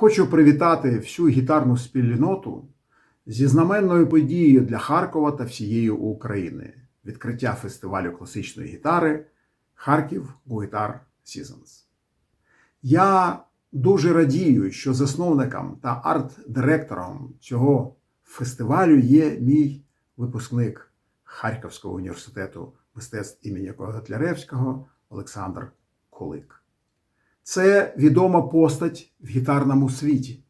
Хочу привітати всю гітарну спільноту зі знаменною подією для Харкова та всієї України відкриття фестивалю класичної гітари Харків Guitar Seasons. Я дуже радію, що засновником та арт-директором цього фестивалю є мій випускник Харківського університету мистецтв імені Котляревського Олександр Кулик. Це відома постать в гітарному світі.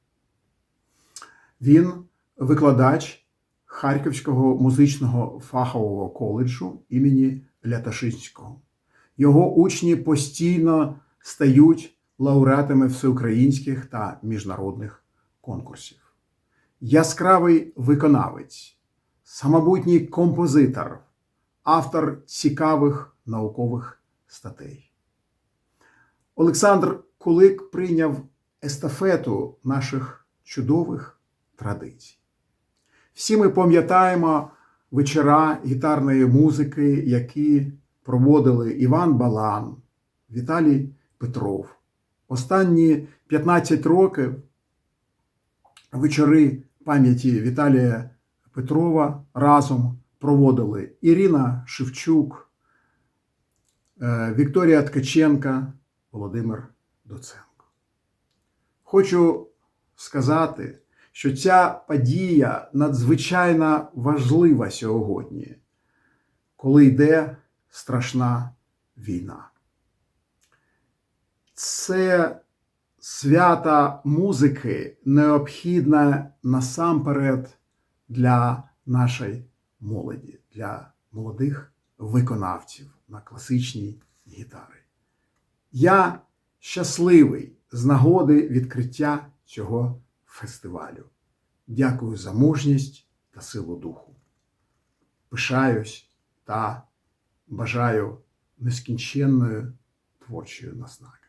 Він викладач Харківського музичного фахового коледжу імені Ляташинського. Його учні постійно стають лауреатами всеукраїнських та міжнародних конкурсів. Яскравий виконавець, самобутній композитор, автор цікавих наукових статей. Олександр Кулик прийняв естафету наших чудових традицій. Всі ми пам'ятаємо вечора гітарної музики, які проводили Іван Балан, Віталій Петров. Останні 15 років вечори пам'яті Віталія Петрова разом проводили Ірина Шевчук, е, Вікторія Ткаченка, Володимир Доценко. Хочу сказати, що ця подія надзвичайно важлива сьогодні, коли йде страшна війна. Це свята музики необхідна насамперед для нашої молоді, для молодих виконавців на класичній гітарі. Я щасливий з нагоди відкриття цього фестивалю. Дякую за мужність та силу духу. Пишаюсь та бажаю нескінченної творчої наснаги.